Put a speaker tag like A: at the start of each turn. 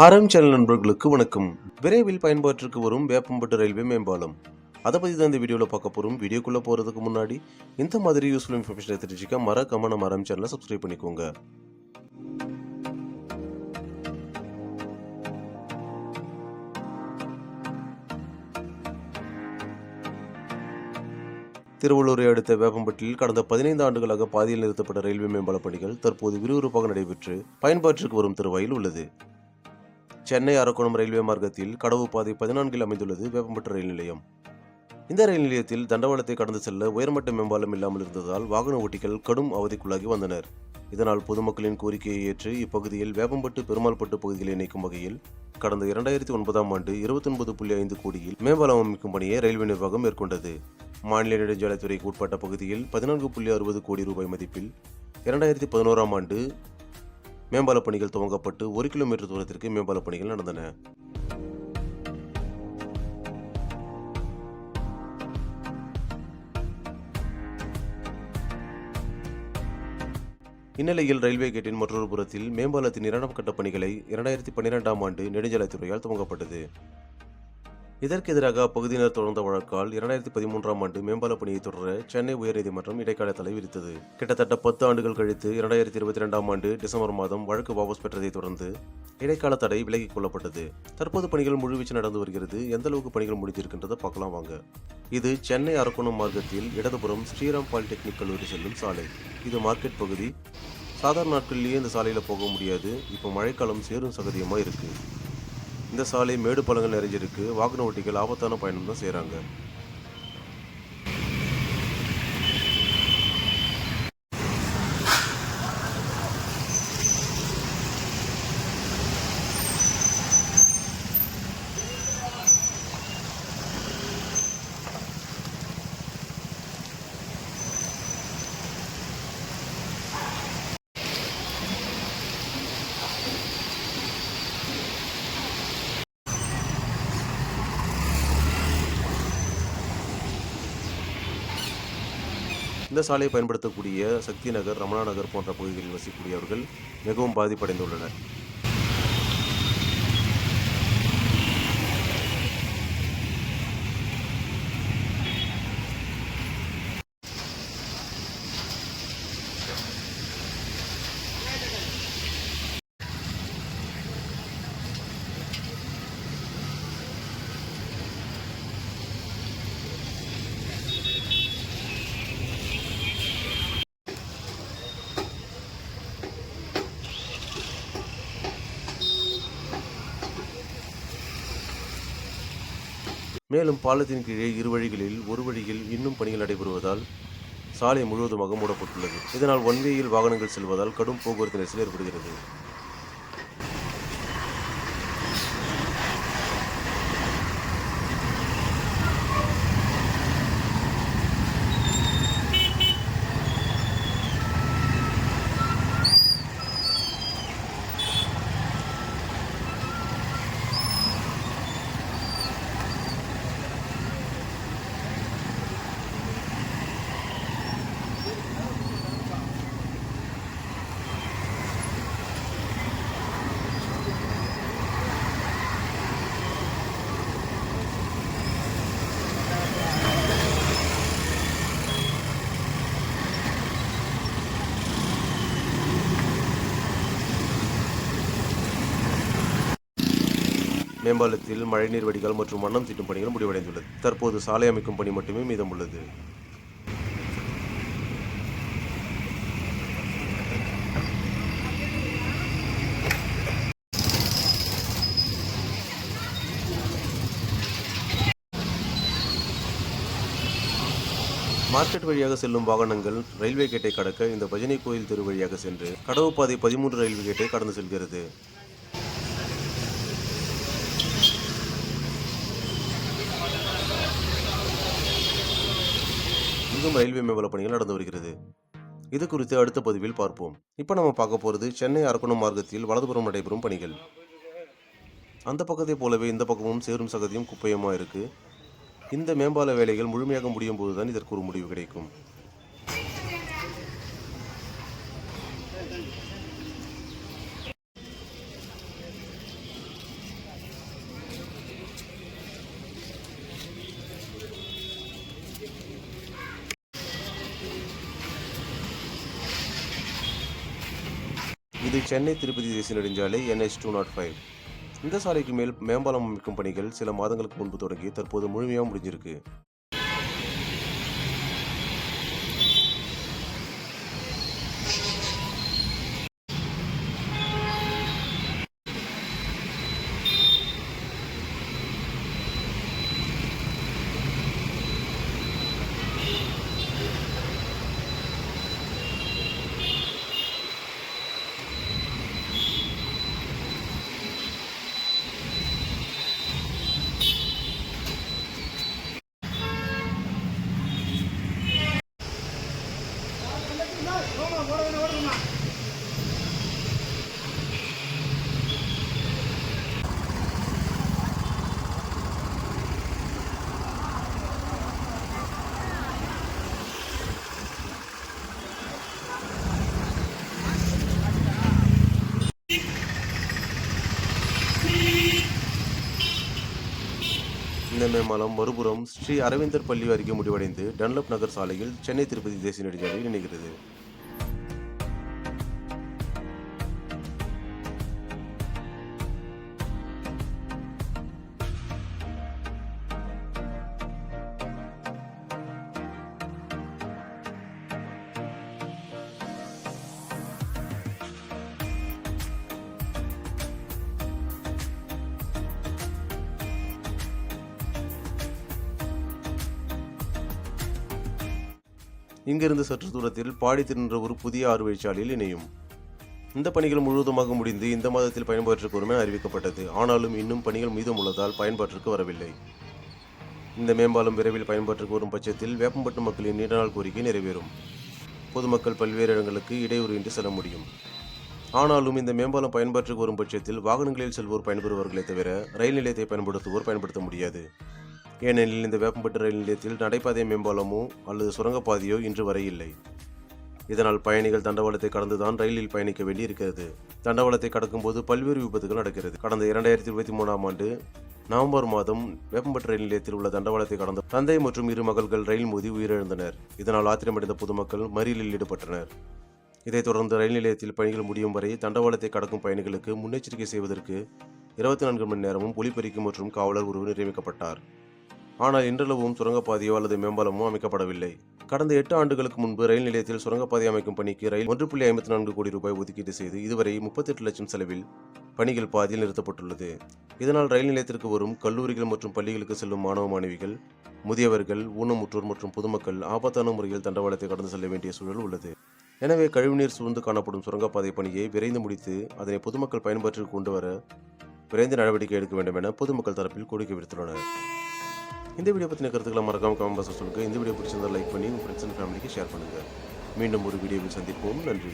A: Haram channel நண்பர்களுக்கு வணக்கம். விரைவில் பயன்பாட்டிற்கு வரும் வேப்பம்பட்டு ரயில்வே மேம்பாலம். அதை பற்றி தான் இந்த வீடியோவில் பார்க்க போகிறோம் வீடியோக்குள்ளே போகிறதுக்கு முன்னாடி இந்த மாதிரி யூஸ்ஃபுல் இன்ஃபர்மேஷனை தெரிஞ்சுக்க மறக்காம நம்ம ஹரம் சேனலை சப்ஸ்கிரைப் பண்ணிக்கோங்க. திருவள்ளூரை அடுத்த வேப்பம்பட்டில் கடந்த பதினைந்து ஆண்டுகளாக பாதியில் நிறுத்தப்பட்ட ரயில்வே மேம்பால பணிகள் தற்போது விறுவிறுப்பாக நடைபெற்று பயன்பாட்டிற்கு வரும் தருவாயில் உள்ளது. சென்னை அரக்கோணம் ரயில்வே மார்க்கத்தில் கடவு பாதை பதினான்கில் அமைந்துள்ளது வேப்பம்பட்டு ரயில் நிலையம். இந்த ரயில் நிலையத்தில் தண்டவாளத்தை கடந்து செல்ல உயர்மட்ட மேம்பாலம் இல்லாமல் இருந்ததால் வாகன ஓட்டிகள் கடும் அவதிக்குள்ளாகி வந்தனர். இதனால் பொதுமக்களின் கோரிக்கையை ஏற்று இப்பகுதியில் வேப்பம்பட்டு பெருமாள்பட்டு பகுதிகளை இணைக்கும் வகையில் கடந்த இரண்டாயிரத்தி ஒன்பதாம் ஆண்டு இருபத்தொன்பது புள்ளி ஐந்து கோடியில் மேம்பாலம் அமைக்கும் பணியை ரயில்வே நிர்வாகம் மேற்கொண்டது. மாநில நெடுஞ்சாலைத்துறைக்கு உட்பட்ட பகுதியில் பதினான்கு புள்ளி அறுபது கோடி ரூபாய் மதிப்பில் இரண்டாயிரத்தி பதினோராம் ஆண்டு மேம்பால பணிகள் துவங்கப்பட்டு ஒரு கிலோமீட்டர் தூரத்திற்கு மேம்பால பணிகள் நடந்தன. இந்நிலையில் ரயில்வே கேட்டின் மற்றொரு புறத்தில் மேம்பாலத்தின் இரண்டாம் கட்ட பணிகளை இரண்டாயிரத்தி பன்னிரெண்டாம் ஆண்டு நெடுஞ்சாலைத்துறையால் துவங்கப்பட்டது. இதற்கு எதிராக அப்பகுதியினர் தொடர்ந்த வழக்கால் இரண்டாயிரத்தி பதிமூன்றாம் ஆண்டு மேம்பால பணியை தொடர சென்னை உயர்நீதிமன்றம் இடைக்கால தடை விதித்தது கிட்டத்தட்ட பத்து ஆண்டுகள் கழித்து இரண்டாயிரத்தி இருபத்தி ரெண்டாம் ஆண்டு டிசம்பர் மாதம் வழக்கு வாபஸ் பெற்றதைத் தொடர்ந்து இடைக்கால தடை விலகிக் கொள்ளப்பட்டது. தற்போது பணிகள் முழுவீச்சு நடந்து வருகிறது. எந்த அளவுக்கு பணிகள் முடித்திருக்கின்றதை பார்க்கலாம் வாங்க. இது சென்னை அரக்கோணம் மார்க்கத்தில் இடதுபுறம் ஸ்ரீராம் பாலிடெக்னிக் கல்லூரி செல்லும் சாலை. இது மார்க்கெட் பகுதி. சாதாரண நாட்களிலேயே இந்த சாலையில் போக முடியாது. இப்போ மழைக்காலம் சேரும் சகதியமாக இருக்குது இந்த சாலை மேடு பள்ளங்கள் நிறைஞ்சிருக்கு. வாகன ஓட்டிகள் ஆபத்தான பயணம் தான் செய்கிறாங்க இந்த சாலையை பயன்படுத்தக்கூடிய சக்தி நகர் ரமணா நகர் போன்ற பகுதிகளில் வசிக்கக்கூடியவர்கள் மிகவும் பாதிப்படைந்துள்ளனர். மேலும் பாலத்தின் கீழே இரு வழிகளில் ஒரு வழியில் இன்னும் பணிகள் நடைபெறுவதால் சாலை முழுவதுமாக மூடப்பட்டுள்ளது. இதனால் ஒன்வேயில் வாகனங்கள் செல்வதால் கடும் போக்குவரத்து நெரிசல் ஏற்படுகிறது. மேம்பாலத்தில் மழைநீர் வடிகால் மற்றும் வண்ணம் தீட்டும் பணிகள் முடிவடைந்துள்ளது. தற்போது சாலை அமைக்கும் பணி மட்டுமே மீதம் உள்ளது மார்க்கெட் வழியாக செல்லும் வாகனங்கள் ரயில்வே கேட்டை கடக்க இந்த பஜனை கோயில் தெரு வழியாக சென்று கடவு பாதை பதிமூன்று ரயில்வே கேட்டை கடந்து செல்கிறது. இங்கும் ரயில்வே மேம்பால பணிகள் நடந்து வருகிறது. இது குறித்து அடுத்த பதிவில் பார்ப்போம். இப்போ நம்ம பார்க்க போகிறது சென்னை அரக்கோணம் மார்க்கத்தில் வலதுபுறம் நடைபெறும் பணிகள். அந்த பக்கத்தை போலவே இந்த பக்கமும் சேரும் சகதியும் குப்பையுமாக இருக்குது இந்த மேம்பால வேலைகள் முழுமையாக முடியும் போதுதான் இதற்கு ஒரு முடிவு கிடைக்கும். இது சென்னை திருப்பதி தேசிய நெடுஞ்சாலை என்ஹெச் டூ நாட் ஃபைவ் இந்த சாலைக்கு மேல் மேம்பாலம் அமைக்கும் பணிகள் சில மாதங்களுக்கு முன்பு தொடங்கி தற்போது முழுமையாக முடிஞ்சிருக்கு. தலைமை மலம் மறுபுறம் ஸ்ரீ அரவிந்தர் பள்ளி அருகே முடிவடைந்து டன்லப் நகர் சாலையில் சென்னை திருப்பதி தேசிய நெடுஞ்சாலையில் இணைகிறது. இங்கிருந்து சற்று தூரத்தில் பாடி என்ற ஒரு புதிய ஆறுவழிச்சாலையில் இணையும். இந்த பணிகள் முழுவதுமாக முடிந்து இந்த மாதத்தில் பயன்பாட்டிற்கு வரும் என அறிவிக்கப்பட்டது. ஆனாலும் இன்னும் பணிகள் மீதம் உள்ளதால் பயன்பாட்டிற்கு வரவில்லை. இந்த மேம்பாலம் விரைவில் பயன்பாட்டிற்கு வரும் பட்சத்தில் வேப்பம்பட்டு மக்களின் நீண்ட நாள் கோரிக்கை நிறைவேறும். பொதுமக்கள் பல்வேறு இடங்களுக்கு இடையூறின்றி செல்ல முடியும். ஆனாலும் இந்த மேம்பாலம் பயன்பாட்டிற்கு வரும் பட்சத்தில் வாகனங்களில் செல்வோர் பயன்பெறுவார்களே தவிர ரயில் நிலையத்தை பயன்படுத்துவோர் பயன்படுத்த முடியாது. ஏனெனில் இந்த வேப்பம்பட்டு ரயில் நிலையத்தில் நடைபாதை மேம்பாலமோ அல்லது சுரங்கப்பாதையோ இன்று வரை இல்லை? இதனால் பயணிகள் தண்டவாளத்தை கடந்துதான் ரயிலில் பயணிக்க வேண்டி இருக்கிறது தண்டவாளத்தை கடக்கும்போது பல்வேறு விபத்துகள் நடக்கிறது. கடந்த இரண்டாயிரத்தி இருபத்தி மூணாம் ஆண்டு நவம்பர் மாதம் வேப்பம்பட்டு ரயில் நிலையத்தில் உள்ள தண்டவாளத்தை கடந்த தந்தை மற்றும் இரு மகள்கள் ரயில் மோதி உயிரிழந்தனர். இதனால் ஆத்திரமடைந்த பொதுமக்கள் மறியலில் ஈடுபட்டனர். இதைத் தொடர்ந்து ரயில் நிலையத்தில் பணிகள் முடியும் வரை தண்டவாளத்தை கடக்கும் பயணிகளுக்கு முன்னெச்சரிக்கை செய்வதற்கு இருபத்தி நான்கு மணி நேரமும் ஒலிபெருக்கி மற்றும் காவலர் ஒருவர் நியமிக்கப்பட்டார் ஆனால் இன்றளவும் சுரங்கப்பாதையோ அல்லது மேம்பாலமோ அமைக்கப்படவில்லை. கடந்த எட்டு ஆண்டுகளுக்கு முன்பு ரயில் நிலையத்தில் சுரங்கப்பாதை அமைக்கும் பணிக்கு ரயில் ஒன்று புள்ளி ஐம்பத்தி நான்கு கோடி ரூபாய் ஒதுக்கீடு செய்து இதுவரை முப்பத்தெட்டு லட்சம் செலவில் பணிகள் பாதியில் நிறுத்தப்பட்டுள்ளது. இதனால் ரயில் நிலையத்திற்கு வரும் கல்லூரிகள் மற்றும் பள்ளிகளுக்கு செல்லும் மாணவ மாணவிகள் முதியவர்கள் ஊனமுற்றோர் மற்றும் பொதுமக்கள் ஆபத்தான முறையில் தண்டவாளத்தை கடந்து செல்ல வேண்டிய சூழல் உள்ளது. எனவே கழிவுநீர் சூழ்ந்து காணப்படும் சுரங்கப்பாதை பணியை விரைந்து முடித்து அதனை பொதுமக்கள் பயன்பாட்டிற்கு கொண்டு வர விரைந்து நடவடிக்கை எடுக்க வேண்டும் என பொதுமக்கள் தரப்பில் கோரிக்கை விடுத்துள்ளனர். இந்த வீடியோ பற்றின கருத்துக்களை மறக்காம கமெண்ட் பாக்ஸில் சொல்லுங்கள் இந்த வீடியோ பிடிச்சிருந்தால் லைக் பண்ணி உங்கள் ஃப்ரெண்ட்ஸ் அண்ட் ஃபேமிலிக்கு ஷேர் பண்ணுங்கள் மீண்டும் ஒரு வீடியோவில் சந்திப்போம். நன்றி.